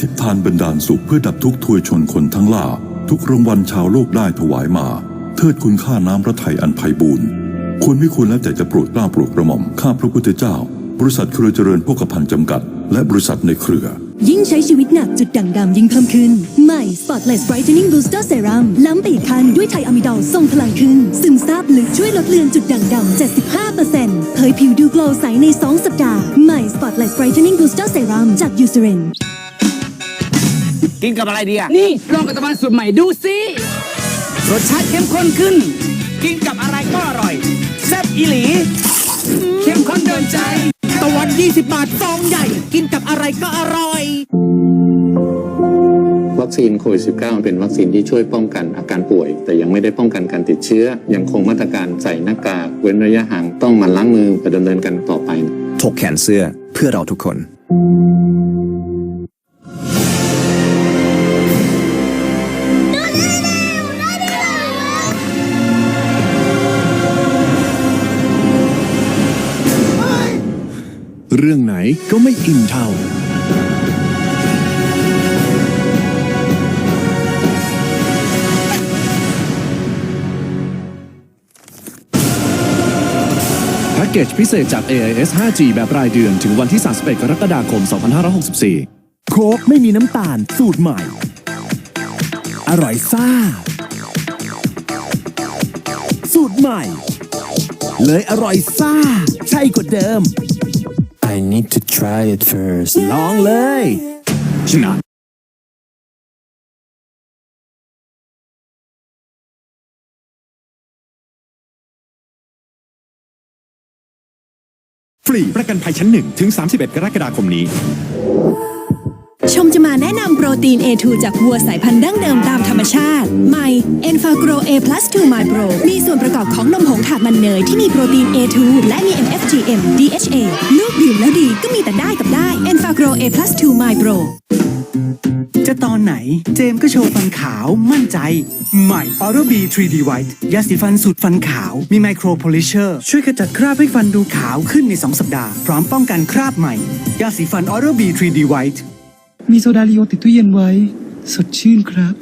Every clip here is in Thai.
ทิพทานบันดาลสุขเพื่อดับทุกข์ทวยชนคนทั้งล่า ทุกรางวัลชาวโลกได้ถวายมา เทิดคุณค่าน้ำพระทัยอันไพบูรณ์ควรไม่ควรแล้วแต่จะโปรดกล้าโปรดกระหม่อมข้าพระพุทธเจ้า บริษัทเครือเจริญพกพันจำกัด และบริษัทในเครือ ยิ่งใช้ชีวิตหนักจุดด่างดำยิ่งเพิ่มขึ้น ใหม่ Spotless Brightening Booster Serum ล้ำไปอีกขั้นด้วยไทอะมิดอลทรงพลังขึ้น ซึมซาบลึกช่วยลดเลือนจุดด่างดำ 75%เผยผิวดูโกลว์ใสใน 2 สัปดาห์ ใหม่ Spotless Brightening Booster Serum จาก Eucerin กินกับอะไรดีอะนี่ลองกับตะวันสูตรใหม่ดูสิรสชาติเข้มข้นขึ้น กินกับอะไรก็อร่อย แซ่บอีหลี เข้มข้นโดนใจ ตะวัน 20 บาทซองใหญ่ กินกับอะไรก็อร่อย วัคซีนโควิด -19 เป็นวัคซีนที่ช่วยป้องกันอาการป่วย แต่ยังไม่ได้ป้องกันการติดเชื้อ ยังคงมาตรการใส่หน้ากาก เว้นระยะห่างต้องหมันล้างมือไปดำเนินกันต่อไป ถกแขนเสื้อเพื่อเราทุกคน เรื่องไหนก็ไม่อินเท่า แพ็กเกจพิเศษจาก AIS 5G แบบรายเดือนถึงวันที่ 31 กรกฎาคม 2564 โค้กไม่มีน้ำตาลสูตรใหม่ อร่อยซ่า สูตรใหม่ เลยอร่อยซ่า ใช่กว่าเดิม I need to try it first ลองเลยชนะฟรีประกันภัยชั้นหนึ่งถึง 31 กรกฎาคมนี้ ชมจะมาแนะนำโปรตีน A2 จากวัวสายพันธุ์ดั้งเดิมตามธรรมชาติใหม่ e n f a g r o A Plus 2 My Pro มีส่วนประกอบของนมผงถาดมันเนยที่มีโปรตีน A2 และมี MFGM DHA ลูกดื่มแล้วดีก็มีแต่ได้กับได้ e n f a g r o A Plus 2 My Pro จะตอนไหนเจมส์ก็โชว์ฟันขาวมั่นใจ ใหม่ Oral B 3D White ยาสีฟันสูตรฟันขาว มีไมโครโพลิเชอร์ ช่วยขจัดคราบให้ฟันดูขาวขึ้นใน 2 สัปดาห์ พร้อมป้องกันคราบใหม่ ยาสีฟัน Oral B 3D White มีโซดาลิโอติดตู้เย็นไว้ สดชื่นครับ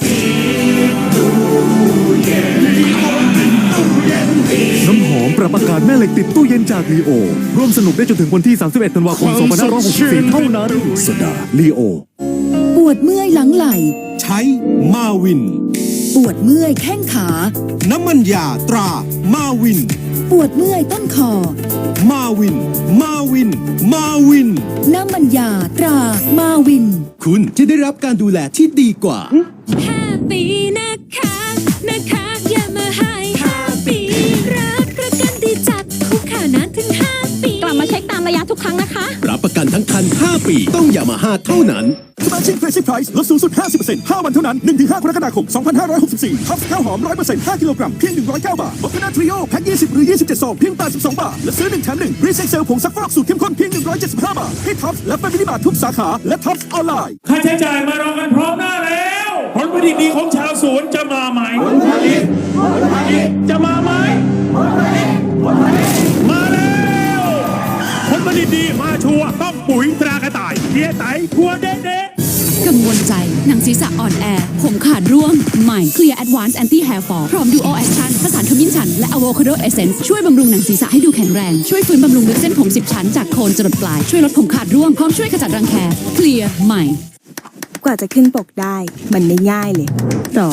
น้ำหอมปรับอากาศแม่เหล็กติดตู้เย็นจากลีโอ ร่วมสนุกได้จนถึงวันที่ 31 ธันวาคม 2564 เท่านั้นสดาลีโอ ปวดเมื่อยหลังไหล่ ใช้มาวิน ปวดเมื่อยแข้งขา น้ำมันยาตรามาวิน ปวดเมื่อยต้นคอ มาวิน มาวิน มาวิน น้ำมันยาตรามาวิน คุณจะได้รับการดูแลที่ดีกว่าห้าปีนะคะ นะคะ อย่ามาให้ห้าปีรักประกันดีจัดคุ้มค่านานถึงห้าปี กลับมาเช็คตามระยะทุกครั้งนะคะ รับประกันทั้งคัน 5 ปี ต้องอย่ามาห้าเท่านั้น สมาชิก Crazy Price ลดสูงสุด 50% 5 วันเท่านั้น 1-5กรกฎาคม 2564ท็อปข้าวหอม 100% 5 กิโลกรัม เพียง 109 บาทโอเคนาทริโอแพ็ค20 หรือ 27 ซองเพียง 82 บาท และซื้อ 1 แถม 1 รีเซ็กเซลผงซักฟอกสูตรเข้มข้นเพียง 175 บาทที่ท็อปและ Family Mart ทุกสาขาและท็อปออนไลน์ ค่าใช้จ่ายมารอกันพร้อมหน้าแล้ว ผลผลิตดีของชาวสวนจะมาไหมผลผลิตผลผลิตจะมาไหมผลผลิตผลผลิตมาแล้ว ผลผลิตดีมาชัวร์ต้องปุ๋ยตรา เฮียไตทัวเด็ดเด็ดกังวลใจ หนังศีรษะอ่อนแอ ผมขาดร่วง ใหม่ Clear Advanced Anti Hair Fall พร้อม Duo Action ผสานขมิ้นชัน และ Avocado Essence ช่วยบำรุงหนังศีรษะให้ดูแข็งแรง ช่วยฟื้นบำรุงลึกเส้นผม 10 ชั้น จากโคนจรดปลาย ช่วยลดผมขาดร่วง พร้อมช่วยขจัดรังแค Clear ใหม่ กว่าจะขึ้นปกได้ มันไม่ง่ายเลยหรอ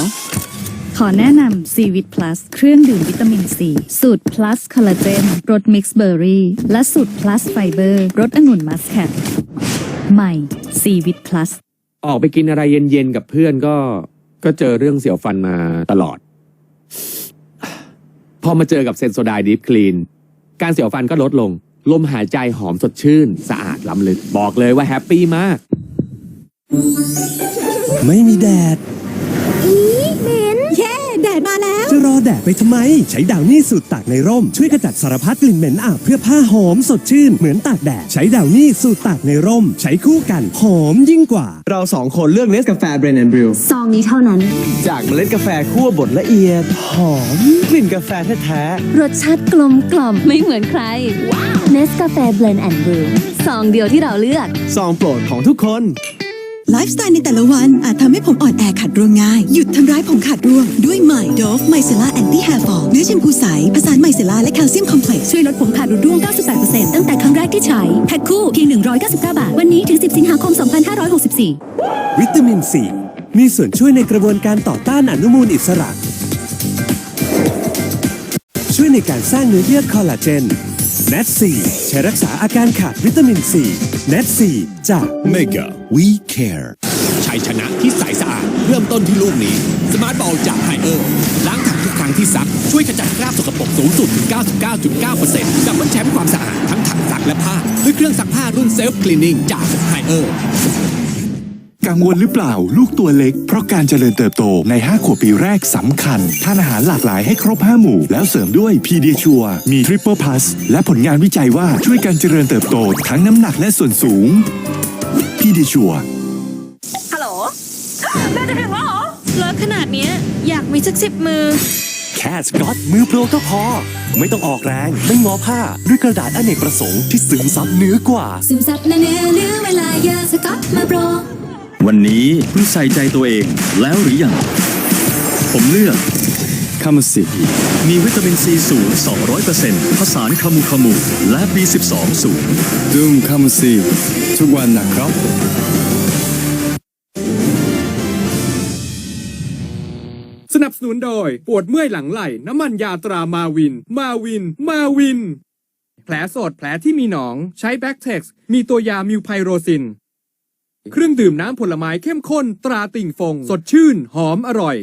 ขอแนะนำ c ีวิต plus เครื่องดื่มวิตามินซีสูตร plus คอลลาเจนรสมิกซ์เบอร์รี่ และสูตร plus ไฟเบอร์รสองุ่นมัสแคท ใหม่ c ีวิต plus ออกไปกินอะไรเย็นๆกับเพื่อนก็ ก็เจอเรื่องเสียวฟันมาตลอด พอมาเจอกับเซนโซไดดิฟคลีน การเสียวฟันก็ลดลง ลมหายใจหอมสดชื่น สะอาดล้ำลึก บอกเลยว่าแฮปปี้มาก ไม่มีแดดเย้ แดดมาแล้ว จะรอแดดไปทำไม ใช้ดาวนี่สูตรตากในร่ม ช่วยขจัดสารพัดกลิ่นเหม็นอับเพื่อผ้าหอมสดชื่นเหมือนตากแดด ใช้ดาวนี่สูตรตากในร่ม ใช้คู่กันหอมยิ่งกว่า เราสองคนเลือกเนสกาแฟเบรนด์บริวซองนี้เท่านั้น จากเมล็ดกาแฟคั่วบดละเอียด หอมกลิ่นกาแฟแท้รสชาติกลมกล่อมไม่เหมือนใครว้าวเนสกาแฟเบลนด์แอนด์บรูซองเดียวที่เราเลือกๆซองโปรดของทุกคน ไลฟ์สไตล์ในแต่ละวันอาจทำให้ผมอ่อนแอขาดร่วงง่าย หยุดทำร้ายผมขาดร่วง ด้วยใหม่โดฟไมเซล่าแอนตี้แฮร์ฟอลเนื้อแชมพูใสผสานไมเซล่าและแคลเซียมคอมเพล็กซ์ช่วยลดผมขาดรุดร่วง 98%ตั้งแต่ครั้งแรกที่ใช้ แพ็คคู่เพียง 199 บาท วันนี้ถึง 10 สิงหาคม 2564 วิตามินซีมีส่วนช่วยในกระบวนการต่อต้านอนุมูลอิสระ ช่วยในการสร้างเนื้อเยื่อคอลลาเจน n a t 4 ใช้รักษาอาการขาดวิตามินซี n e t 4จาก Mega We Care ชัยชนะที่ใสสะอาด เริ่มต้นที่ลูกนี้ สมาร์ทบอลจากไฮเออร์ล้างถังทุกครั้งที่ซัก ช่วยขจัดคราบสกปรกสูงสุดถึง 99.9%ดับเบิลแชมป์ความสะอาดทั้งถังซักและผ้า ด้วยเครื่องซักผ้ารุ่นเซลฟ์คลีนิ่งจากไฮเออร์ กังวลหรือเปล่าลูกตัวเล็ก เพราะการเจริญเติบโตใน 5 ขวบปีแรกสำคัญทานอาหารหลากหลายให้ครบ 5 หมู่ แล้วเสริมด้วยพีเดียชัวมีทริปเปอร์พัสและผลงานวิจัยว่าช่วยการเจริญเติบโตทั้งน้ำหนักและส่วนสูงพีเดียชัวฮัลโหลแม่จะถึงแล้วเหรอเลิกขนาดเนี้ยอยากมีสักสิบมือ แค่สกอตมือโปรก็พอ ไม่ต้องออกแรงไม่งอผ้าด้วยกระดาษอเนกประสงค์ที่ซึมซับเนื้อกว่า ซึมซับเนื้อเนื้อเวลายาสก๊อตมาโปร วันนี้คุณใส่ใจตัวเองแล้วหรือยัง ผมเลือกคามุสิมีวิตามินซีสูง 200%ผสานคามูคามูและ B12 สูงดื่มคามุซีทุกวันนะครับสนับสนุนโดย ปวดเมื่อยหลังไหล่ น้ำมันยาตรามาวิน มาวิน มาวิน แผลสดแผลที่มีหนอง ใช้แบ็กเท็กซ์มีตัวยามิวไพโรซิน เครื่องดื่มน้ำผลไม้เข้มข้นตราติ่งฟง สดชื่น หอมอร่อย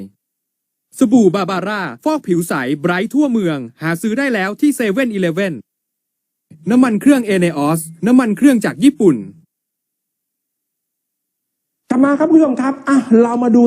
สบู่บาบาร่า ฟอกผิวใสไบรท์ทั่วเมือง หาซื้อได้แล้วที่เซเว่นอีเลฟเว่นน้ำมันเครื่องเอเนออสน้ำมันเครื่องจากญี่ปุ่น กลับมาครับคุณผู้ชมครับอะเรามาดู